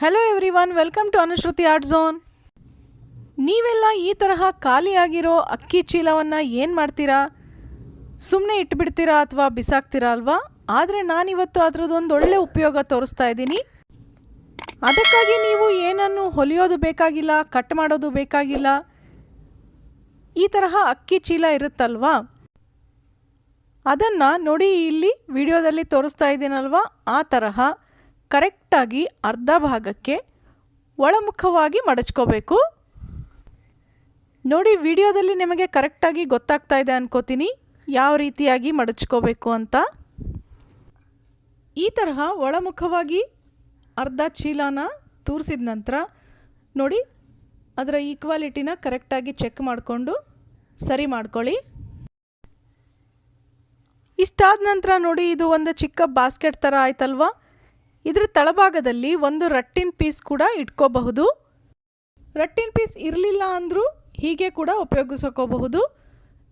Hello everyone welcome to Anushruti art zone ನೀವೆಲ್ಲ ಈ ತರಹ ಖಾಲಿಯಾಗಿರೋ ಅಕ್ಕಿ ಚೀಲವನ್ನು ಏನು ಮಾಡ್ತೀರಾ? ಸುಮ್ಮನೆ ಇಟ್ಬಿಡ್ತೀರಾ ಅಥವಾ ಬಿಸಾಕ್ತೀರಾ ಅಲ್ವಾ? ಆದರೆ ನಾನಿವತ್ತು ಅದರದ್ದೊಂದು ಒಳ್ಳೆ ಉಪಯೋಗ ತೋರಿಸ್ತಾ ಇದ್ದೀನಿ. ಅದಕ್ಕಾಗಿ ನೀವು ಏನನ್ನು ಹೊಲಿಯೋದು ಬೇಕಾಗಿಲ್ಲ, ಕಟ್ ಮಾಡೋದು ಬೇಕಾಗಿಲ್ಲ, ಈ ತರಹ ಅಕ್ಕಿ ಚೀಲ ಇರುತ್ತಲ್ವಾ? ಅದನ್ನು ನೋಡಿ ಇಲ್ಲಿ ವಿಡಿಯೋದಲ್ಲಿ ತೋರಿಸ್ತಾ ಇದ್ದೀನಲ್ವಾ? ಆ ತರಹ. ಕರೆಕ್ಟಾಗಿ ಅರ್ಧ ಭಾಗಕ್ಕೆ ಒಳಮುಖವಾಗಿ ಮಡಚ್ಕೋಬೇಕು. ನೋಡಿ, ವಿಡಿಯೋದಲ್ಲಿ ನಿಮಗೆ ಕರೆಕ್ಟಾಗಿ ಗೊತ್ತಾಗ್ತಾ ಇದೆ ಅನ್ಕೋತೀನಿ. ಯಾವ ರೀತಿಯಾಗಿ ಮಡಚ್ಕೋಬೇಕು ಅಂತ. ಈ ತರಹ ಒಳಮುಖವಾಗಿ ಅರ್ಧ ಚೀಲನ ತೂರಿಸಿದ ನಂತರ ನೋಡಿ, ಅದರ ಈಕ್ವಾಲಿಟಿನ ಕರೆಕ್ಟಾಗಿ ಚೆಕ್ ಮಾಡಿಕೊಂಡು ಸರಿ ಮಾಡ್ಕೊಳ್ಳಿ. ಇಷ್ಟಾದ ನಂತರ ನೋಡಿ, ಇದು ಒಂದು ಚಿಕ್ಕ ಬಾಸ್ಕೆಟ್ ಥರ ಆಯ್ತಲ್ವಾ? ಇದ್ರ ತಳಭಾಗದಲ್ಲಿ ಒಂದು ರಟ್ಟಿನ ಪೀಸ್ ಕೂಡ ಇಟ್ಕೋಬಹುದು. ರಟ್ಟಿನ ಪೀಸ್ ಇರಲಿಲ್ಲ ಅಂದರೂ ಹೀಗೆ ಕೂಡ ಉಪಯೋಗಿಸ್ಕೋಬಹುದು.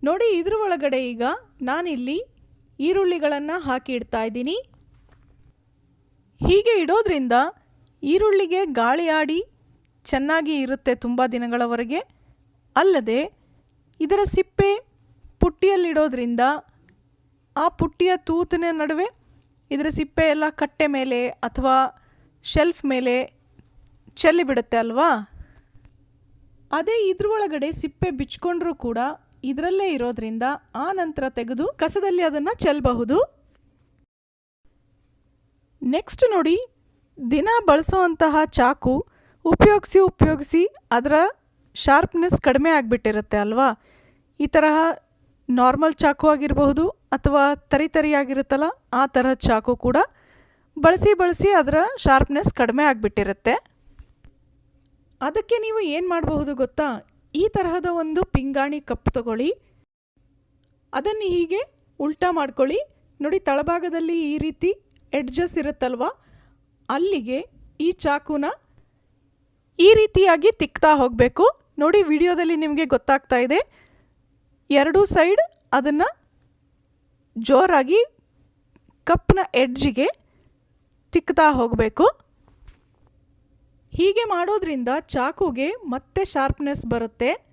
ನೋಡಿ ಇದ್ರ ಒಳಗಡೆ ಈಗ ನಾನಿಲ್ಲಿ ಈರುಳ್ಳಿಗಳನ್ನು ಹಾಕಿ ಇಡ್ತಾ ಇದ್ದೀನಿ. ಹೀಗೆ ಇಡೋದ್ರಿಂದ ಈರುಳ್ಳಿಗೆ ಗಾಳಿ ಆಡಿ ಚೆನ್ನಾಗಿ ಇರುತ್ತೆ ತುಂಬ ದಿನಗಳವರೆಗೆ. ಅಲ್ಲದೆ ಇದರ ಸಿಪ್ಪೆ ಪುಟ್ಟಿಯಲ್ಲಿಡೋದ್ರಿಂದ ಆ ಪುಟ್ಟಿಯ ತೂತಿನ ನಡುವೆ ಇದರ ಸಿಪ್ಪೆ ಎಲ್ಲ ಕಟ್ಟೆ ಮೇಲೆ ಅಥವಾ ಶೆಲ್ಫ್ ಮೇಲೆ ಚೆಲ್ಲಿಬಿಡುತ್ತೆ ಅಲ್ವಾ? ಅದೇ ಇದ್ರೊಳಗಡೆ ಸಿಪ್ಪೆ ಬಿಚ್ಕೊಂಡ್ರೂ ಕೂಡ ಇದರಲ್ಲೇ ಇರೋದ್ರಿಂದ ಆ ನಂತರ ತೆಗೆದು ಕಸದಲ್ಲಿ ಅದನ್ನು ಚೆಲ್ಲಬಹುದು ನೆಕ್ಸ್ಟ್ ನೋಡಿ, ದಿನ ಬಳಸುವಂತಹ ಚಾಕು ಉಪಯೋಗಿಸಿ ಉಪಯೋಗಿಸಿ ಅದರ ಶಾರ್ಪ್ನೆಸ್ ಕಡಿಮೆ ಆಗಿಬಿಟ್ಟಿರುತ್ತೆ ಅಲ್ವಾ? ಈ ತರಹ ನಾರ್ಮಲ್ ಚಾಕು ಆಗಿರಬಹುದು ಅಥವಾ ತರಿ ತರಿಯಾಗಿರುತ್ತಲ್ಲ, ಆ ಥರ ಚಾಕು ಕೂಡ ಬಳಸಿ ಬಳಸಿ ಅದರ ಶಾರ್ಪ್ನೆಸ್ ಕಡಿಮೆ ಆಗಿಬಿಟ್ಟಿರುತ್ತೆ. ಅದಕ್ಕೆ ನೀವು ಏನು ಮಾಡಬಹುದು ಗೊತ್ತಾ? ಈ ತರಹದ ಒಂದು ಪಿಂಗಾಣಿ ಕಪ್ ತಗೊಳ್ಳಿ. ಅದನ್ನು ಹೀಗೆ ಉಲ್ಟಾ ಮಾಡ್ಕೊಳ್ಳಿ. ನೋಡಿ, ತಳಭಾಗದಲ್ಲಿ ಈ ರೀತಿ ಎಡ್ಜಸ್ ಇರುತ್ತಲ್ವ? ಅಲ್ಲಿಗೆ ಈ ಚಾಕುನ ಈ ರೀತಿಯಾಗಿ ತಿಕ್ತಾ ಹೋಗಬೇಕು. ನೋಡಿ, ವಿಡಿಯೋದಲ್ಲಿ ನಿಮಗೆ ಗೊತ್ತಾಗ್ತಾ ಇದೆ. ಎರಡೂ ಸೈಡ್ ಅದನ್ನು ಜೋರಾಗಿ ಕಪ್ನ ಎಡ್ಜಿಗೆ ತಿಕ್ತಾ ಹೋಗಬೇಕು. ಹೀಗೆ ಮಾಡೋದ್ರಿಂದ ಚಾಕುಗೆ ಮತ್ತೆ ಶಾರ್ಪ್ನೆಸ್ ಬರುತ್ತೆ.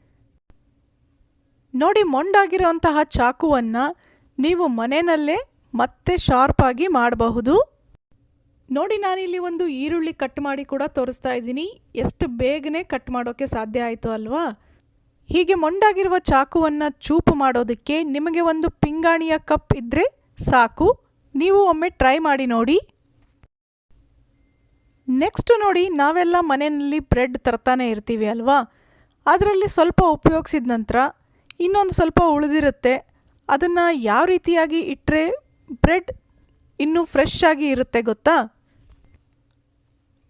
ನೋಡಿ ಮೊಂಡಾಗಿರೋಂತಹ ಚಾಕುವನ್ನು ನೀವು ಮನೆಯಲ್ಲೇ ಮತ್ತೆ ಶಾರ್ಪಾಗಿ ಮಾಡಬಹುದು. ನೋಡಿ ನಾನಿಲ್ಲಿ ಒಂದು ಈರುಳ್ಳಿ ಕಟ್ ಮಾಡಿ ಕೂಡ ತೋರಿಸ್ತಾ ಇದ್ದೀನಿ. ಎಷ್ಟು ಬೇಗನೆ ಕಟ್ ಮಾಡೋಕ್ಕೆ ಸಾಧ್ಯ ಆಯಿತು ಅಲ್ವಾ? ಹೀಗೆ ಮೊಂಡಾಗಿರುವ ಚಾಕುವನ್ನು ಚೂಪು ಮಾಡೋದಕ್ಕೆ ನಿಮಗೆ ಒಂದು ಪಿಂಗಾಣಿಯ ಕಪ್ ಇದ್ದರೆ ಸಾಕು. ನೀವು ಒಮ್ಮೆ ಟ್ರೈ ಮಾಡಿ ನೋಡಿ. ನೆಕ್ಸ್ಟ್ ನೋಡಿ, ನಾವೆಲ್ಲ ಮನೆಯಲ್ಲಿ ಬ್ರೆಡ್ ತರ್ತಾನೆ ಇರ್ತೀವಿ ಅಲ್ವಾ? ಅದರಲ್ಲಿ ಸ್ವಲ್ಪ ಉಪಯೋಗಿಸಿದ ನಂತರ ಇನ್ನೊಂದು ಸ್ವಲ್ಪ ಉಳಿದಿರುತ್ತೆ. ಅದನ್ನು ಯಾವ ರೀತಿಯಾಗಿ ಇಟ್ಟರೆ ಬ್ರೆಡ್ ಇನ್ನೂ ಫ್ರೆಶ್ ಆಗಿ ಇರುತ್ತೆ ಗೊತ್ತಾ?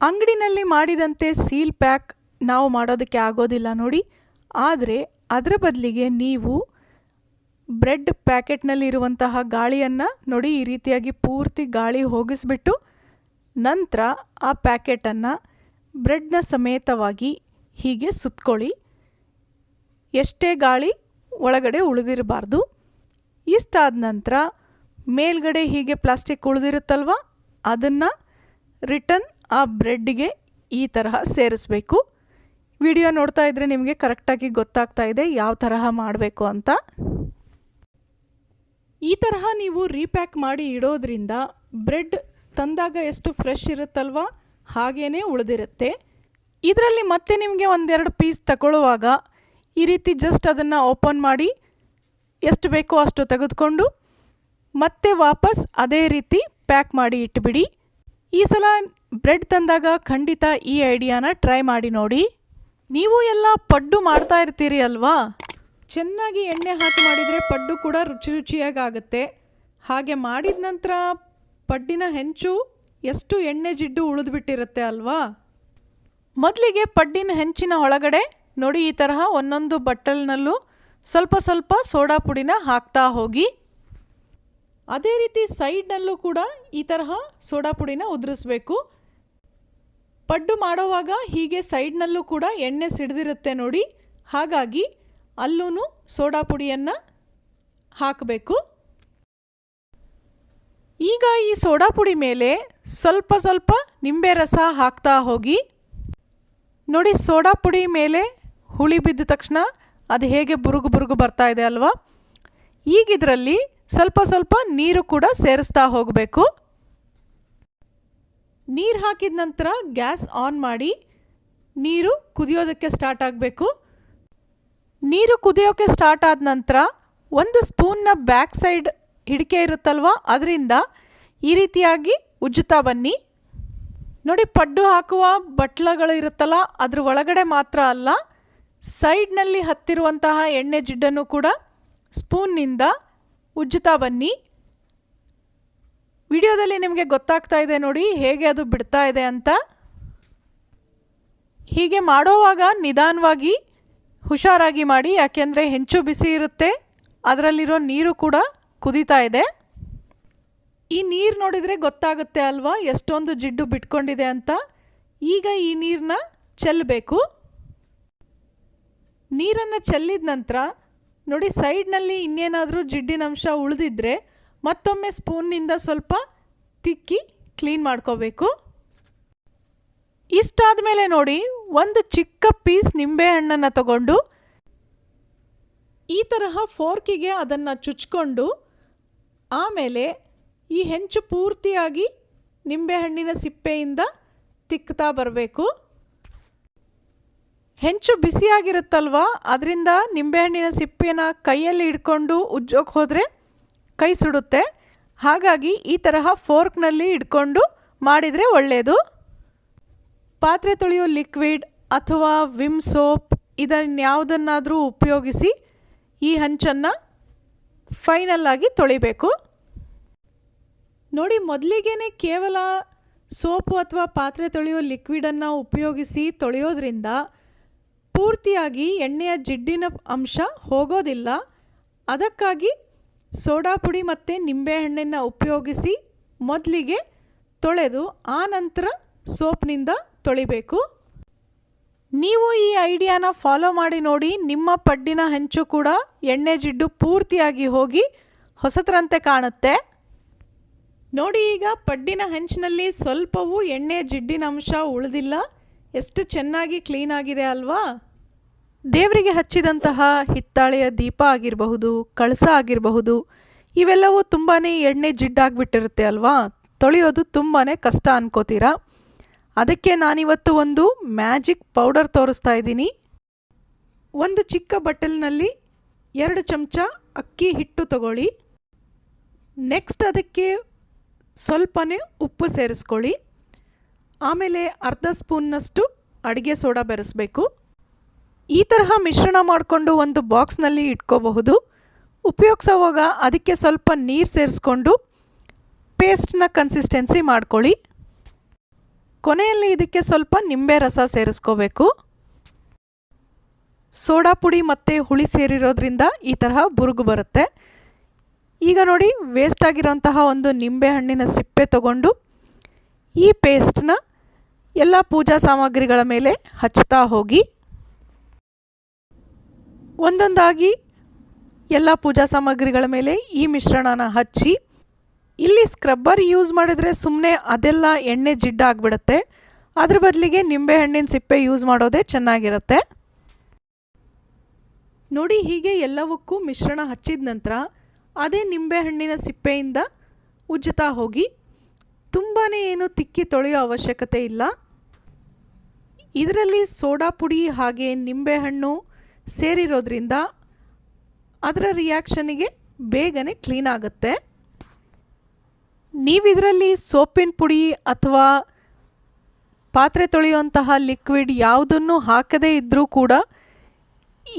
ಅಂಗಡಿನಲ್ಲಿ ಮಾಡಿದಂತೆ ಸೀಲ್ ಪ್ಯಾಕ್ ನಾವು ಮಾಡೋದಕ್ಕೆ ಆಗೋದಿಲ್ಲ ನೋಡಿ. ಆದರೆ ಅದರ ಬದಲಿಗೆ ನೀವು ಬ್ರೆಡ್ ಪ್ಯಾಕೆಟ್ನಲ್ಲಿರುವಂತಹ ಗಾಳಿಯನ್ನು ನೋಡಿ ಈ ರೀತಿಯಾಗಿ ಪೂರ್ತಿ ಗಾಳಿ ಹೋಗಿಸ್ಬಿಟ್ಟು ನಂತರ ಆ ಪ್ಯಾಕೆಟನ್ನು ಬ್ರೆಡ್ನ ಸಮೇತವಾಗಿ ಹೀಗೆ ಸುತ್ಕೊಳ್ಳಿ. ಎಷ್ಟೇ ಗಾಳಿ ಒಳಗಡೆ ಉಳಿದಿರಬಾರ್ದು. ಇಷ್ಟಾದ ನಂತರ ಮೇಲ್ಗಡೆ ಹೀಗೆ ಪ್ಲಾಸ್ಟಿಕ್ ಉಳಿದಿರುತ್ತಲ್ವ? ಅದನ್ನು ರಿಟರ್ನ್ ಆ ಬ್ರೆಡ್ಗೆ ಈ ತರಹ ಸೇರಿಸ್ಬೇಕು. ವಿಡಿಯೋ ನೋಡ್ತಾ ಇದ್ದರೆ ನಿಮಗೆ ಕರೆಕ್ಟಾಗಿ ಗೊತ್ತಾಗ್ತಾ ಇದೆ ಯಾವ ತರಹ ಮಾಡಬೇಕು ಅಂತ. ಈ ತರಹ ನೀವು ರೀಪ್ಯಾಕ್ ಮಾಡಿ ಇಡೋದ್ರಿಂದ ಬ್ರೆಡ್ ತಂದಾಗ ಎಷ್ಟು ಫ್ರೆಶ್ ಇರುತ್ತಲ್ವ? ಹಾಗೇ ಉಳಿದಿರುತ್ತೆ. ಇದರಲ್ಲಿ ಮತ್ತೆ ನಿಮಗೆ ಒಂದೆರಡು ಪೀಸ್ ತಗೊಳ್ಳುವಾಗ ಈ ರೀತಿ ಜಸ್ಟ್ ಅದನ್ನು ಓಪನ್ ಮಾಡಿ ಎಷ್ಟು ಬೇಕೋ ಅಷ್ಟು ತೆಗೆದುಕೊಂಡು ಮತ್ತೆ ವಾಪಸ್ ಅದೇ ರೀತಿ ಪ್ಯಾಕ್ ಮಾಡಿ ಇಟ್ಬಿಡಿ. ಈ ಸಲ ಬ್ರೆಡ್ ತಂದಾಗ ಖಂಡಿತ ಈ ಐಡಿಯಾನ ಟ್ರೈ ಮಾಡಿ ನೋಡಿ. ನೀವು ಎಲ್ಲ ಪಡ್ಡು ಮಾಡ್ತಾ ಇರ್ತೀರಿ ಅಲ್ವಾ? ಚೆನ್ನಾಗಿ ಎಣ್ಣೆ ಹಾಕಿ ಮಾಡಿದರೆ ಪಡ್ಡು ಕೂಡ ರುಚಿ ರುಚಿಯಾಗಿ ಆಗುತ್ತೆ ಹಾಗೆ ಮಾಡಿದ ನಂತರ ಪಡ್ಡಿನ ಹೆಂಚು ಎಷ್ಟು ಎಣ್ಣೆ ಜಿಡ್ಡು ಉಳಿದ್ಬಿಟ್ಟಿರುತ್ತೆ ಅಲ್ವಾ? ಮೊದಲಿಗೆ ಪಡ್ಡಿನ ಹೆಂಚಿನ ಒಳಗಡೆ ನೋಡಿ ಈ ತರಹ ಒಂದೊಂದು ಬಟ್ಟಲ್ನಲ್ಲೂ ಸ್ವಲ್ಪ ಸ್ವಲ್ಪ ಸೋಡಾ ಪುಡಿನ ಹಾಕ್ತಾ ಹೋಗಿ. ಅದೇ ರೀತಿ ಸೈಡ್ನಲ್ಲೂ ಕೂಡ ಈ ತರಹ ಸೋಡಾ ಪುಡಿನ ಉದುರಿಸ್ಬೇಕು. ಪಡ್ಡು ಮಾಡೋವಾಗ ಹೀಗೆ ಸೈಡ್ನಲ್ಲೂ ಕೂಡ ಎಣ್ಣೆ ಸಿಡಿದಿರುತ್ತೆ ನೋಡಿ. ಹಾಗಾಗಿ ಅಲ್ಲೂ ಸೋಡಾ ಪುಡಿಯನ್ನು ಹಾಕಬೇಕು. ಈಗ ಈ ಸೋಡಾ ಪುಡಿ ಮೇಲೆ ಸ್ವಲ್ಪ ಸ್ವಲ್ಪ ನಿಂಬೆ ರಸ ಹಾಕ್ತಾ ಹೋಗಿ. ನೋಡಿ ಸೋಡಾ ಪುಡಿ ಮೇಲೆ ಹುಳಿ ಬಿದ್ದ ತಕ್ಷಣ ಅದು ಹೇಗೆ ಬುರುಗು ಬುರುಗು ಬರ್ತಾ ಇದೆ ಅಲ್ವಾ? ಈಗ ಸ್ವಲ್ಪ ಸ್ವಲ್ಪ ನೀರು ಕೂಡ ಸೇರಿಸ್ತಾ ಹೋಗಬೇಕು. ಹಾಕಿದ ನಂತರ ಗ್ಯಾಸ್ ಆನ್ ಮಾಡಿ ನೀರು ಕುದಿಯೋದಕ್ಕೆ ಸ್ಟಾರ್ಟ್ ಆಗಬೇಕು. ನೀರು ಕುದಿಯೋಕ್ಕೆ ಸ್ಟಾರ್ಟ್ ಆದ ನಂತರ ಒಂದು ಸ್ಪೂನ್ನ ಬ್ಯಾಕ್ ಸೈಡ್ ಹಿಡಿಕೆ ಇರುತ್ತಲ್ವ? ಅದರಿಂದ ಈ ರೀತಿಯಾಗಿ ಉಜ್ಜುತ್ತಾ ಬನ್ನಿ. ನೋಡಿ, ಪಡ್ಡು ಹಾಕುವ ಬಟ್ಲಗಳು ಇರುತ್ತಲ್ಲ, ಅದ್ರ ಒಳಗಡೆ ಮಾತ್ರ ಅಲ್ಲ ಸೈಡ್ನಲ್ಲಿ ಹತ್ತಿರುವಂತಹ ಎಣ್ಣೆ ಜಿಡ್ಡನ್ನು ಕೂಡ ಸ್ಪೂನ್ನಿಂದ ಉಜ್ಜುತ್ತಾ ಬನ್ನಿ. ವಿಡಿಯೋದಲ್ಲಿ ನಿಮಗೆ ಗೊತ್ತಾಗ್ತಾ ಇದೆ ನೋಡಿ, ಹೇಗೆ ಅದು ಬಿಡ್ತಾ ಇದೆ ಅಂತ. ಹೀಗೆ ಮಾಡೋವಾಗ ನಿಧಾನವಾಗಿ ಹುಷಾರಾಗಿ ಮಾಡಿ, ಯಾಕೆಂದರೆ ಹೆಂಚು ಬಿಸಿ ಇರುತ್ತೆ, ಅದರಲ್ಲಿರೋ ನೀರು ಕೂಡ ಕುದೀತಾ ಇದೆ. ಈ ನೀರು ನೋಡಿದರೆ ಗೊತ್ತಾಗುತ್ತೆ ಅಲ್ವಾ, ಎಷ್ಟೊಂದು ಜಿಡ್ಡು ಬಿಟ್ಕೊಂಡಿದೆ ಅಂತ. ಈಗ ಈ ನೀರನ್ನ ಚೆಲ್ಲಬೇಕು ನೀರನ್ನು ಚೆಲ್ಲಿದ ನಂತರ, ನೋಡಿ, ಸೈಡ್ನಲ್ಲಿ ಇನ್ನೇನಾದರೂ ಜಿಡ್ಡಿನ ಅಂಶ ಉಳಿದಿದ್ರೆ ಮತ್ತೊಮ್ಮೆ ಸ್ಪೂನ್ನಿಂದ ಸ್ವಲ್ಪ ತಿಕ್ಕಿ ಕ್ಲೀನ್ ಮಾಡ್ಕೋಬೇಕು. ಇಷ್ಟಾದ ಮೇಲೆ ನೋಡಿ, ಒಂದು ಚಿಕ್ಕ ಪೀಸ್ ನಿಂಬೆಹಣ್ಣನ್ನು ತಗೊಂಡು, ಈ ತರಹ ಫೋರ್ಕಿಗೆ ಅದನ್ನು ಚುಚ್ಕೊಂಡು, ಆಮೇಲೆ ಈ ಹೆಂಚು ಪೂರ್ತಿಯಾಗಿ ನಿಂಬೆಹಣ್ಣಿನ ಸಿಪ್ಪೆಯಿಂದ ತಿಕ್ತಾ ಬರಬೇಕು. ಹೆಂಚು ಬಿಸಿಯಾಗಿರುತ್ತಲ್ವ, ಅದರಿಂದ ನಿಂಬೆಹಣ್ಣಿನ ಸಿಪ್ಪೆನ ಕೈಯಲ್ಲಿ ಹಿಡ್ಕೊಂಡು ಉಜ್ಜೋಕೆ ಹೋದರೆ ಕೈ ಸುಡುತ್ತೆ. ಹಾಗಾಗಿ ಈ ತರಹ ಫೋರ್ಕ್ನಲ್ಲಿ ಇಟ್ಕೊಂಡು ಮಾಡಿದರೆ ಒಳ್ಳೆಯದು ಪಾತ್ರೆ ತೊಳೆಯೋ ಲಿಕ್ವಿಡ್ ಅಥವಾ ವಿಮ್ ಸೋಪ್ ಇದನ್ಯಾವುದನ್ನಾದರೂ ಉಪಯೋಗಿಸಿ ಈ ಹಂಚನ್ನು ಫೈನಲ್ಲಾಗಿ ತೊಳಿಬೇಕು. ನೋಡಿ ಮೊದಲಿಗೆ ಕೇವಲ ಸೋಪು ಅಥವಾ ಪಾತ್ರೆ ತೊಳೆಯೋ ಲಿಕ್ವಿಡನ್ನು ಉಪಯೋಗಿಸಿ ತೊಳೆಯೋದ್ರಿಂದ ಪೂರ್ತಿಯಾಗಿ ಎಣ್ಣೆಯ ಜಿಡ್ಡಿನ ಅಂಶ ಹೋಗೋದಿಲ್ಲ. ಅದಕ್ಕಾಗಿ ಸೋಡಾ ಪುಡಿ ಮತ್ತು ನಿಂಬೆಹಣ್ಣನ್ನು ಉಪಯೋಗಿಸಿ ಮೊದಲಿಗೆ ತೊಳೆದು ಆ ನಂತರ ಸೋಪ್ನಿಂದ ತೊಳಿಬೇಕು. ನೀವು ಈ ಐಡಿಯಾನ ಫಾಲೋ ಮಾಡಿ ನೋಡಿ, ನಿಮ್ಮ ಪಡ್ಡಿನ ಹೆಂಚು ಕೂಡ ಎಣ್ಣೆ ಜಿಡ್ಡು ಪೂರ್ತಿಯಾಗಿ ಹೋಗಿ ಹೊಸತರಂತೆ ಕಾಣುತ್ತೆ. ನೋಡಿ ಈಗ ಪಡ್ಡಿನ ಹೆಂಚಿನಲ್ಲಿ ಸ್ವಲ್ಪವೂ ಎಣ್ಣೆ ಜಿಡ್ಡಿನ ಅಂಶ ಉಳಿದಿಲ್ಲ. ಎಷ್ಟು ಚೆನ್ನಾಗಿ ಕ್ಲೀನ್ ಆಗಿದೆ ಅಲ್ವಾ? ದೇವರಿಗೆ ಹಚ್ಚಿದಂತಹ ಹಿತ್ತಾಳೆಯ ದೀಪ ಆಗಿರಬಹುದು, ಕಳಸ ಆಗಿರಬಹುದು, ಇವೆಲ್ಲವೂ ತುಂಬಾ ಎಣ್ಣೆ ಜಿಡ್ಡಾಗಿಬಿಟ್ಟಿರುತ್ತೆ ಅಲ್ವಾ? ತೊಳೆಯೋದು ತುಂಬಾ ಕಷ್ಟ ಅನ್ಕೋತೀರಾ? ಅದಕ್ಕೆ ನಾನಿವತ್ತು ಒಂದು ಮ್ಯಾಜಿಕ್ ಪೌಡರ್ ತೋರಿಸ್ತಾ ಇದ್ದೀನಿ. ಒಂದು ಚಿಕ್ಕ ಬಟ್ಟಲಿನಲ್ಲಿ ಎರಡು ಚಮಚ ಅಕ್ಕಿ ಹಿಟ್ಟು ತಗೊಳ್ಳಿ. ನೆಕ್ಸ್ಟ್ ಅದಕ್ಕೆ ಸ್ವಲ್ಪನೇ ಉಪ್ಪು ಸೇರಿಸ್ಕೊಳ್ಳಿ. ಆಮೇಲೆ ಅರ್ಧ ಸ್ಪೂನ್ನಷ್ಟು ಅಡುಗೆ ಸೋಡಾ ಬೆರೆಸಬೇಕು. ಈ ತರಹ ಮಿಶ್ರಣ ಮಾಡಿಕೊಂಡು ಒಂದು ಬಾಕ್ಸ್ನಲ್ಲಿ ಇಟ್ಕೋಬಹುದು. ಉಪಯೋಗಿಸೋವಾಗ ಅದಕ್ಕೆ ಸ್ವಲ್ಪ ನೀರು ಸೇರಿಸ್ಕೊಂಡು ಪೇಸ್ಟ್ನ ಕನ್ಸಿಸ್ಟೆನ್ಸಿ ಮಾಡ್ಕೊಳ್ಳಿ. ಕೊನೆಯಲ್ಲಿ ಇದಕ್ಕೆ ಸ್ವಲ್ಪ ನಿಂಬೆ ರಸ ಸೇರಿಸ್ಕೋಬೇಕು. ಸೋಡಾ ಪುಡಿ ಮತ್ತು ಹುಳಿ ಸೇರಿರೋದ್ರಿಂದ ಈ ತರಹ ಬುರುಗು ಬರುತ್ತೆ. ಈಗ ನೋಡಿ ವೇಸ್ಟ್ ಆಗಿರೋಂತಹ ಒಂದು ನಿಂಬೆ ಹಣ್ಣಿನ ಸಿಪ್ಪೆ ತಗೊಂಡು ಈ ಪೇಸ್ಟ್ನ ಎಲ್ಲ ಪೂಜಾ ಸಾಮಗ್ರಿಗಳ ಮೇಲೆ ಹಚ್ತಾ ಹೋಗಿ. ಒಂದೊಂದಾಗಿ ಎಲ್ಲ ಪೂಜಾ ಸಾಮಗ್ರಿಗಳ ಮೇಲೆ ಈ ಮಿಶ್ರಣನ ಹಚ್ಚಿ, ಇಲ್ಲಿ ಸ್ಕ್ರಬ್ಬರ್ ಯೂಸ್ ಮಾಡಿದರೆ ಸುಮ್ಮನೆ ಅದೆಲ್ಲ ಎಣ್ಣೆ ಜಿಡ್ಡಾಗ್ಬಿಡುತ್ತೆ ಅದ್ರ ಬದಲಿಗೆ ನಿಂಬೆಹಣ್ಣಿನ ಸಿಪ್ಪೆ ಯೂಸ್ ಮಾಡೋದೇ ಚೆನ್ನಾಗಿರುತ್ತೆ. ನೋಡಿ ಹೀಗೆ ಎಲ್ಲವಕ್ಕೂ ಮಿಶ್ರಣ ಹಚ್ಚಿದ ನಂತರ ಅದೇ ನಿಂಬೆಹಣ್ಣಿನ ಸಿಪ್ಪೆಯಿಂದ ಉಜ್ಜುತ್ತಾ ಹೋಗಿ ತುಂಬಾ ಏನು ತಿಕ್ಕಿ ತೊಳೆಯೋ ಅವಶ್ಯಕತೆ ಇಲ್ಲ. ಇದರಲ್ಲಿ ಸೋಡಾ ಪುಡಿ ಹಾಗೆ ನಿಂಬೆಹಣ್ಣು ಸೇರಿರೋದ್ರಿಂದ ಅದರ ರಿಯಾಕ್ಷನಿಗೆ ಬೇಗನೆ ಕ್ಲೀನ್ ಆಗುತ್ತೆ. ನೀವಿದರಲ್ಲಿ ಸೋಪಿನ ಪುಡಿ ಅಥವಾ ಪಾತ್ರೆ ತೊಳೆಯುವಂತಹ ಲಿಕ್ವಿಡ್ ಯಾವುದನ್ನು ಹಾಕದೇ ಇದ್ದರೂ ಕೂಡ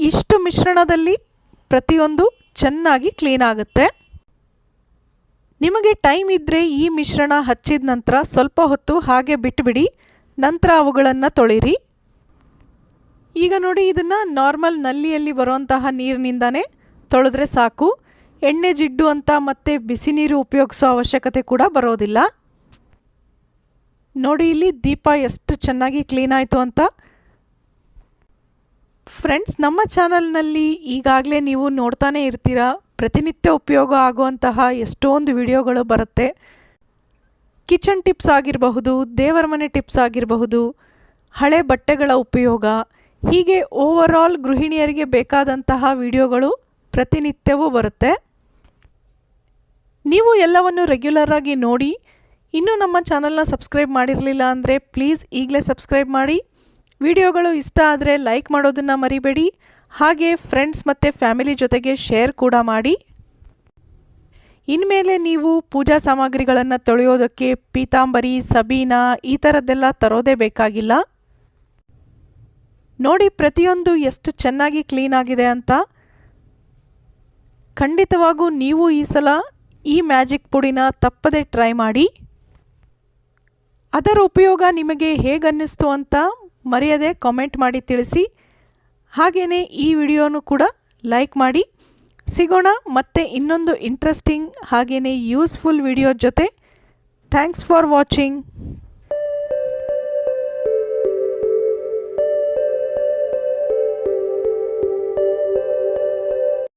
ಇಷ್ಟು ಮಿಶ್ರಣದಲ್ಲಿ ಪ್ರತಿಯೊಂದು ಚೆನ್ನಾಗಿ ಕ್ಲೀನ್ ಆಗುತ್ತೆ. ನಿಮಗೆ ಟೈಮ್ ಇದ್ದರೆ ಈ ಮಿಶ್ರಣ ಹಚ್ಚಿದ ನಂತರ ಸ್ವಲ್ಪ ಹೊತ್ತು ಹಾಗೆ ಬಿಟ್ಟುಬಿಡಿ ನಂತರ ಅವುಗಳನ್ನು ತೊಳಿರಿ. ಈಗ ನೋಡಿ ಇದನ್ನು ನಾರ್ಮಲ್ ನಲ್ಲಿಯಲ್ಲಿ ಬರುವಂತಹ ನೀರಿನಿಂದನೇ ತೊಳೆದ್ರೆ ಸಾಕು. ಎಣ್ಣೆ ಜಿಡ್ಡು ಅಂತ ಮತ್ತೆ ಬಿಸಿ ನೀರು ಉಪಯೋಗಿಸೋ ಅವಶ್ಯಕತೆ ಕೂಡ ಬರೋದಿಲ್ಲ. ನೋಡಿ ಇಲ್ಲಿ ದೀಪ ಎಷ್ಟು ಚೆನ್ನಾಗಿ ಕ್ಲೀನ್ ಆಯಿತು ಅಂತ. ಫ್ರೆಂಡ್ಸ್ ನಮ್ಮ ಚಾನಲ್ನಲ್ಲಿ ಈಗಾಗಲೇ ನೀವು ನೋಡ್ತಾನೆ ಇರ್ತೀರಾ, ಪ್ರತಿನಿತ್ಯ ಉಪಯೋಗ ಆಗುವಂತಹ ಎಷ್ಟೊಂದು ವಿಡಿಯೋಗಳು ಬರುತ್ತೆ. ಕಿಚನ್ ಟಿಪ್ಸ್ ಆಗಿರಬಹುದು, ದೇವರ ಮನೆ ಟಿಪ್ಸ್ ಆಗಿರಬಹುದು, ಹಳೆ ಬಟ್ಟೆಗಳ ಉಪಯೋಗ ಹೀಗೆ ಓವರಾಲ್ ಗೃಹಿಣಿಯರಿಗೆ ಬೇಕಾದಂತಹ ವಿಡಿಯೋಗಳು ಪ್ರತಿನಿತ್ಯವೂ ಬರುತ್ತೆ. ನೀವು ಎಲ್ಲವನ್ನು ರೆಗ್ಯುಲರ್ ಆಗಿ ನೋಡಿ, ಇನ್ನೂ ನಮ್ಮ ಚಾನಲ್ನ ಸಬ್ಸ್ಕ್ರೈಬ್ ಮಾಡಿರಲಿಲ್ಲ ಅಂದರೆ ಪ್ಲೀಸ್ ಈಗಲೇ ಸಬ್ಸ್ಕ್ರೈಬ್ ಮಾಡಿ. ವಿಡಿಯೋಗಳು ಇಷ್ಟ ಆದರೆ ಲೈಕ್ ಮಾಡೋದನ್ನು ಮರಿಬೇಡಿ. ಹಾಗೆ ಫ್ರೆಂಡ್ಸ್ ಮತ್ತು ಫ್ಯಾಮಿಲಿ ಜೊತೆಗೆ ಶೇರ್ ಕೂಡ ಮಾಡಿ. ಇನ್ಮೇಲೆ ನೀವು ಪೂಜಾ ಸಾಮಗ್ರಿಗಳನ್ನು ತೊಳೆಯೋದಕ್ಕೆ ಪೀತಾಂಬರಿ, ಸಬೀನಾ ಈ ಥರದ್ದೆಲ್ಲ ತರೋದೇ ಬೇಕಾಗಿಲ್ಲ. ನೋಡಿ ಪ್ರತಿಯೊಂದು ಎಷ್ಟು ಚೆನ್ನಾಗಿ ಕ್ಲೀನ್ ಆಗಿದೆ ಅಂತ. ಖಂಡಿತವಾಗೂ ನೀವು ಈ ಸಲ ಈ ಮ್ಯಾಜಿಕ್ ಪುಡಿನ ತಪ್ಪದೆ ಟ್ರೈ ಮಾಡಿ. ಅದರ ಉಪಯೋಗ ನಿಮಗೆ ಹೇಗನ್ನಿಸ್ತು ಅಂತ ಮರೆಯದೆ ಕಾಮೆಂಟ್ ಮಾಡಿ ತಿಳಿಸಿ. ಹಾಗೆಯೇ ಈ ವಿಡಿಯೋನು ಕೂಡ ಲೈಕ್ ಮಾಡಿ. ಸಿಗೋಣ ಮತ್ತೆ ಇನ್ನೊಂದು ಇಂಟ್ರೆಸ್ಟಿಂಗ್ ಹಾಗೆಯೇ ಯೂಸ್ಫುಲ್ ವಿಡಿಯೋ ಜೊತೆ. Thanks for watching.